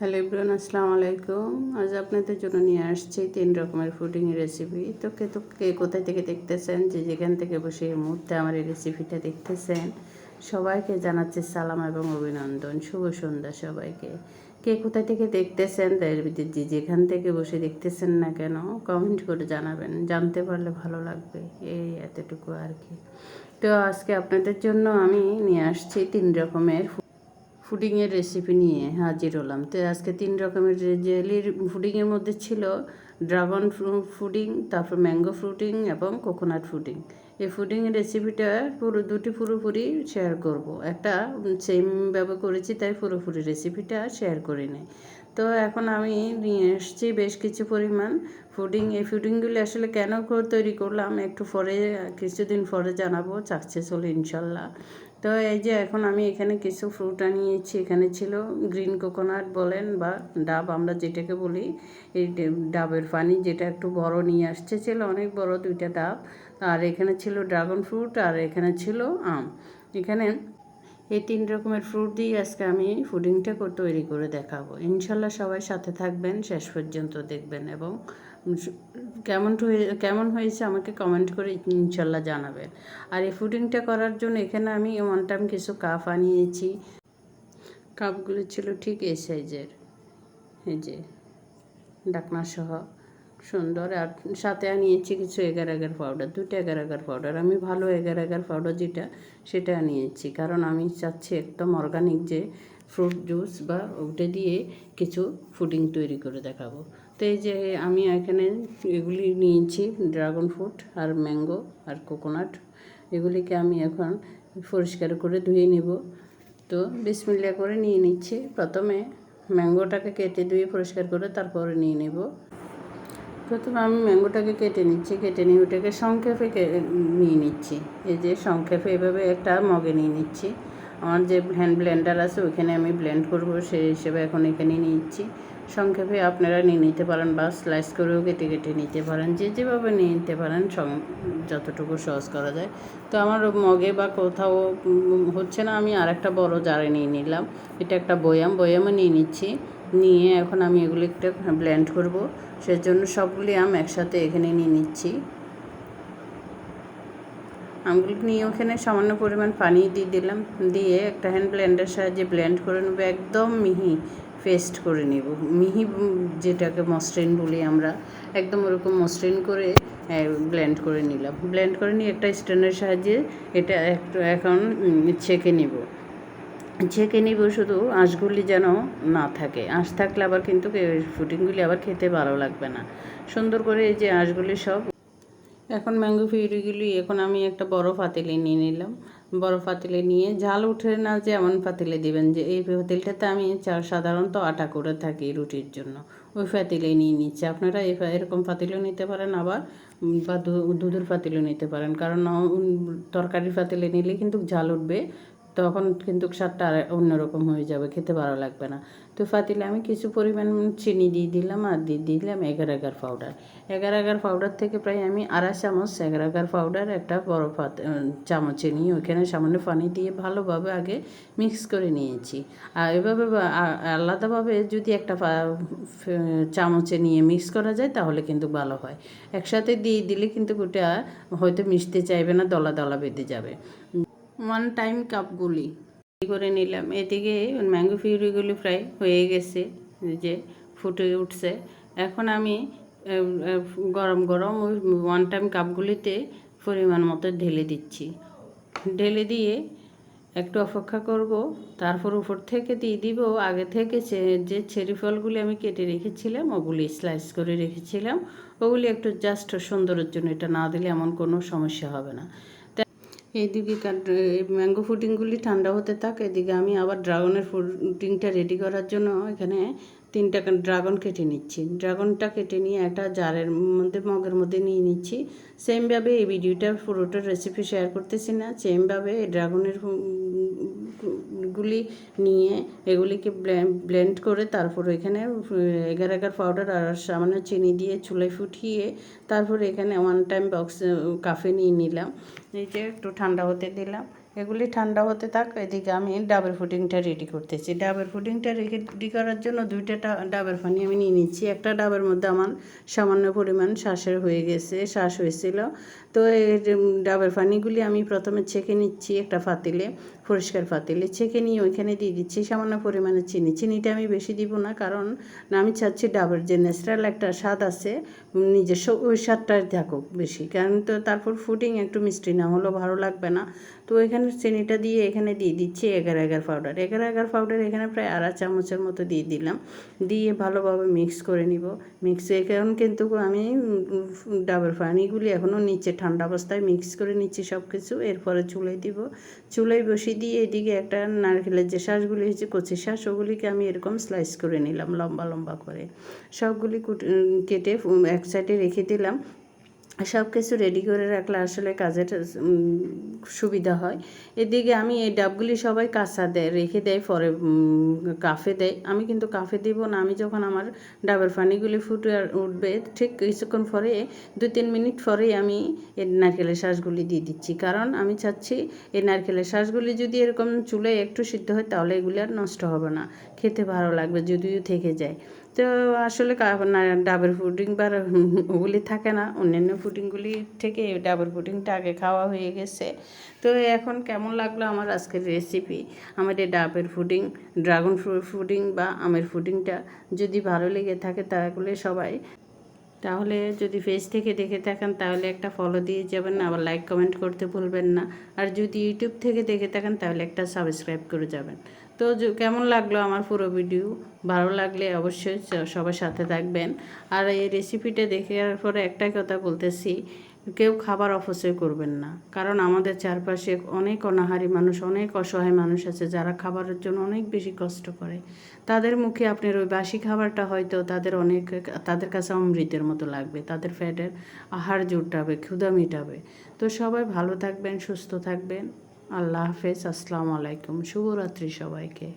Hello Ibran আসসালামু আলাইকুম। আজ আপনাদের জন্য নিয়ে আসছি তিন রকমের ফুডিং রেসিপি তো কে তো কে কোথায় থেকে দেখতেছেন? যে যেখান থেকে বসে এই মুহূর্তে আমার এই রেসিপিটা দেখতেছেন? সবাইকে জানাচ্ছি সালাম এবং অভিনন্দন। শুভ সন্ধ্যা সবাইকে। কে কোথায় থেকে দেখতেছেন? যে যেখান থেকে বসে দেখতেছেন না কেন কমেন্ট করে জানাবেন। জানতে পারলে ভালো লাগবে। এই এতটুকু আর কি। তো আজকে আপনাদের জন্য আমি নিয়ে আসছি তিন রকমের ফুডিংয়ের রেসিপি নিয়ে হাজির হলাম। তো আজকে তিন রকমের জেলির ফুডিংয়ের মধ্যে ছিল ড্রাগন ফুডিং তারপর ম্যাঙ্গো ফুডিং এবং কোকোনাট ফুডিং এই ফুডিংয়ের রেসিপিটা পুরো, দুটি পুরোপুরি শেয়ার করব। একটা সেমভাবে করেছি, তাই পুরোপুরি রেসিপিটা শেয়ার করে নেই। তো এখন আমি নিয়ে এসেছি বেশ কিছু পরিমাণ ফুডিং এই ফুডিংগুলি আসলে কেন তৈরি করলাম, একটু পরে, কিছুদিন পরে জানাব। চাকছে চলে ইনশাল্লাহ। তো এই যে এখন আমি এখানে কিছু ফ্রুট আনিয়েছি। এখানে ছিল গ্রিন কোকোনাট বলেন বা ডাব আমরা যেটাকে বলি, এই ডাবের পানি যেটা একটু বড় নিয়ে আসছে। ছিল অনেক বড় দুইটা ডাব। আর এখানে ছিল ড্রাগন ফ্রুট আর এখানে ছিল আম। এখানে এই তিন রকমের ফ্রুট দিয়ে আজকে আমি ফুডিংটা তৈরি করে দেখাবো। ইনশাল্লাহ সবাই সাথে থাকবেন, শেষ পর্যন্ত দেখবেন এবং কেমন কেমন হয়েছে আমাকে কমেন্ট করে ইনশাল্লাহ জানাবেন। আর এই ফুডিংটা করার জন্য এখানে আমি ওয়ান টাইম কিছু কাপ আনিয়েছি। কাপগুলো ছিল ঠিক এই সাইজের এই যে, ডাকনা সহ। সুন্দর। আর সাথে আনিয়েছি কিছু এগার এগার পাউডার দুটো এগার এগার পাউডার আমি ভালো এগার এগার পাউডার যেটা, সেটা আনিয়েছি। কারণ আমি চাচ্ছি একদম অর্গানিক যে ফ্রুট জুস বা ওটা দিয়ে কিছু ফুডিং তৈরি করে দেখাবো। তো এই যে আমি এখানে এগুলি নিয়েছি ড্রাগন ফ্রুট আর ম্যাঙ্গো আর কোকোনাট এগুলিকে আমি এখন পরিষ্কার করে ধুয়ে নেব। তো বিসমিল্লা করে নিয়ে নিচ্ছি। প্রথমে ম্যাঙ্গোটাকে কেটে ধুয়ে পরিষ্কার করে তারপরে নিয়ে নেব। প্রথমে আমি ম্যাঙ্গোটাকে কেটে নিচ্ছি, কেটে নিয়ে ওটাকে সংক্ষেপে নিয়ে নিচ্ছি। এই যে সংক্ষেপে এভাবে একটা মগে নিয়ে নিচ্ছি। আমার যে হ্যান্ড ব্লেন্ডার আছে, ওইখানে আমি ব্লেন্ড করব, সেই হিসেবে এখন এখানে নিচ্ছি সংক্ষেপে আপনারা নিয়ে নিতে পারেন বা স্লাইস করেও কেটে কেটে নিতে পারেন, যে যেভাবে নিয়ে নিতে পারেন যতটুকু সহজ করা যায়। তো আমার মগে বা কোথাও হচ্ছে না, আমি আর একটা বড়ো জারে নিয়ে নিলাম। এটা একটা বয়াম বয়ামও নিয়ে নিচ্ছি। নিয়ে এখন আমি এগুলি একটা ব্লেন্ড করব। সেজন্য সবগুলি আম একসাথে এখানে নিয়ে নিচ্ছি। আমগুলো নিয়ে ওখানে সামান্য পরিমাণ পানি দিয়ে দিলাম। দিয়ে একটা হ্যান্ড ব্লেন্ডার সাহায্যে ব্লেন্ড করে নেব। একদম মিহি পেস্ট করে নেব। মিহি যেটাকে মসৃণ বলি আমরা, একদম ওরকম মসৃণ করে ব্লেন্ড করে নিলাম। ব্লেন্ড করে নিয়ে একটা স্ট্যান্ডের সাহায্যে এটা একটু এখন ছেঁকে নিব। ছেঁকে নিব শুধু আঁশগুলি যেন না থাকে। আঁশ থাকলে আবার কিন্তু ফুটিংগুলি আবার খেতে ভালো লাগবে না। সুন্দর করে এই যে আঁশগুলি সব এখন ম্যাঙ্গো ফিউরিগুলি এখন আমি একটা বড় পাতিলে নিয়ে নিলাম। বড় পাতিলে নিয়ে ঝাল উঠে না যে এমন পাতিলে দিবেন যে এই পাতিলটাতে আমি সাধারণত আটা করে থাকি রুটির জন্য। ওই পাতিলে নিয়ে নিচ্ছি। আপনারা এরকম পাতিলেও নিতে পারেন আবার বা দুধের পাতিলেও নিতে পারেন। কারণ তরকারির পাতিলে নিলে কিন্তু ঝাল উঠবে। তখন কিন্তু স্বাদটা আর অন্যরকম হয়ে যাবে, খেতে ভালো লাগবে না। তো ফাতিলে আমি কিছু পরিমাণ চিনি দিয়ে দিলাম আর দিয়ে দিলাম এগার এগার পাউডার এগার এগার পাউডার থেকে প্রায় আমি আড়াই চামচ, এগার এগার পাউডার একটা বড় পাত চামচে নিয়ে ওইখানে সামান্য পানি দিয়ে ভালোভাবে আগে মিক্স করে নিয়েছি। আর এভাবে আলাদাভাবে যদি একটা চামচে নিয়ে মিক্স করা যায় তাহলে কিন্তু ভালো হয়। একসাথে দিয়ে দিলে কিন্তু ওটা হয়তো মিশতে চাইবে না, দলা দলা বেঁধে যাবে। ওয়ান টাইম কাপগুলি করে নিলাম। এদিকে ম্যাঙ্গো ফিউরিগুলি ফ্রাই হয়ে গেছে যে ফুটে উঠছে। এখন আমি গরম গরম ওই ওয়ান টাইম কাপগুলিতে পরিমাণ মতো ঢেলে দিচ্ছি। ঢেলে দিয়ে একটু অপেক্ষা করব, তারপর উপর থেকে দিয়ে দিব। আগে থেকে যে চেরি ফলগুলি আমি কেটে রেখেছিলাম, ওগুলি স্লাইস করে রেখেছিলাম। ওগুলি একটু জাস্ট সুন্দরের জন্য, এটা না দিলে এমন কোনো সমস্যা হবে না। এইদিকে ম্যাঙ্গো ফুডিংগুলি ঠান্ডা হতে থাক, এদিকে আমি আবার ড্রাগনের ফুডিংটা রেডি করার জন্য এখানে তিনটা ড্রাগন কেটে নিচ্ছি। ড্রাগনটা কেটে নিয়ে একটা জারের মধ্যে, মগের মধ্যে নিয়ে নিচ্ছি। সেমভাবে এই ভিডিওটা পুরোটার রেসিপি শেয়ার করতেছি না সেমভাবে এই ড্রাগনের গুলি নিয়ে এগুলিকে ব্লেন্ড করে তারপর এখানে এগার এগার পাউডার আর সামান্য চিনি দিয়ে চুলায় ফুটিয়ে তারপর এখানে ওয়ান টাইম বক্স কাফে নিয়ে নিলাম। এই যে একটু ঠান্ডা হতে দিলাম। এগুলি ঠান্ডা হতে থাক, এদিকে আমি ডাবের ফুডিংটা রেডি করতেছি। ডাবের ফুডিংটা রেডি করার জন্য দুইটা ডাবের পানি আমি নিয়ে নিচ্ছি। একটা ডাবের মধ্যে আমার সামান্য পরিমাণ শ্বাসের হয়ে গেছে, শ্বাস হয়েছিল। তো এই ডাবের পানিগুলি আমি প্রথমে ছেঁকে নিচ্ছি একটা পাতিলে, পরিষ্কার ফাতিলে ছেঁকে নিয়ে ওইখানে দিয়ে দিচ্ছি সামান্য পরিমাণে চিনি। চিনিটা আমি বেশি দিব না, কারণ আমি চাচ্ছি ডাবের যে ন্যাচারাল একটা স্বাদ আছে, নিজস্ব ওই স্বাদটাই থাকুক বেশি। কারণ তো তারপর ফুডিং একটু মিষ্টি না হলেও ভালো লাগবে না। তো এখানে চিনিটা দিয়ে এখানে দিয়ে দিচ্ছি এগারো এগার পাউডার এগারো এগার পাউডার এখানে প্রায় আড়া চামচের মতো দিয়ে দিলাম। দিয়ে ভালোভাবে মিক্স করে নিব। মিক্স এখন কিন্তু আমি ডাবের পানিগুলি এখনও নিচে ঠান্ডা অবস্থায় মিক্স করে নিচ্ছি সব কিছু এরপরে চুলায় দিব। চুলায় বসিয়ে দিয়ে এদিকে একটা নারকেলের যে শ্বাসগুলি হচ্ছে কচি শ্বাস ওগুলিকে আমি এরকম স্লাইস করে নিলাম লম্বা লম্বা করে। সবগুলি কেটে এক সাইডে রেখে দিলাম। সব কিছু রেডি করে রাখলে আসলে কাজের সুবিধা হয়। এদিকে আমি এই ডাবগুলি সবাই কাঁচা দেয়, রেখে দেয়, পরে কাফে দেয়। আমি কিন্তু কাফে দিব না, আমি যখন আমার ডাবের পানিগুলি ফুটে উঠবে, ঠিক কিছুক্ষণ পরে দু তিন মিনিট পরেই আমি এই নারকেলের শ্বাসগুলি দিয়ে দিচ্ছি। কারণ আমি চাচ্ছি এই নারকেলের শ্বাসগুলি যদি এরকম চুলে একটু সিদ্ধ হয়, তাহলে এগুলি আর নষ্ট হবে না। খেতে ভালো লাগবে, যদিও থেকে যায়। তো আসলে ডাবের পুডিং বা ওগুলি থাকে না। অন্যান্য পুডিংগুলি থেকে ডাবের পুডিংটা আগে খাওয়া হয়ে গেছে। তো এখন কেমন লাগল আমার আজকের রেসিপি আমার এই ডাবের পুডিং ড্রাগন ফ্রুট পুডিং বা আমের পুডিংটা যদি ভালো লেগে থাকে তাহলে সবাই তাহলে যদি ফেস থেকে দেখে থাকেন তাহলে একটা ফলো দিয়ে যাবেন, আবার লাইক কমেন্ট করতে ভুলবেন না। আর যদি ইউটিউব থেকে দেখে থাকেন তাহলে একটা সাবস্ক্রাইব করে যাবেন। তো কেমন লাগল আমার পুরো ভিডিও? ভালো লাগলে অবশ্যই সবার সাথে থাকবেন। আর এই রেসিপিটা দেখে পরে একটাই কথা বলতেছি, কেউ খাবার অপচয় করবেন না। কারণ আমাদের চারপাশে অনেক অনাহারী মানুষ, অনেক অসহায় মানুষ আছে, যারা খাবারের জন্য অনেক বেশি কষ্ট করে। তাদের মুখে আপনার ওই বাসি খাবারটা হয়তো তাদের অনেক, তাদের কাছে অমৃতের মতো লাগবে, তাদের ফ্যাটের আহার জুটাবে ক্ষুদা মিটাবে। তো সবাই ভালো থাকবেন, সুস্থ থাকবেন। আল্লাহ হাফেজ আসসালামু আলাইকুম। শুভরাত্রি সবাইকে।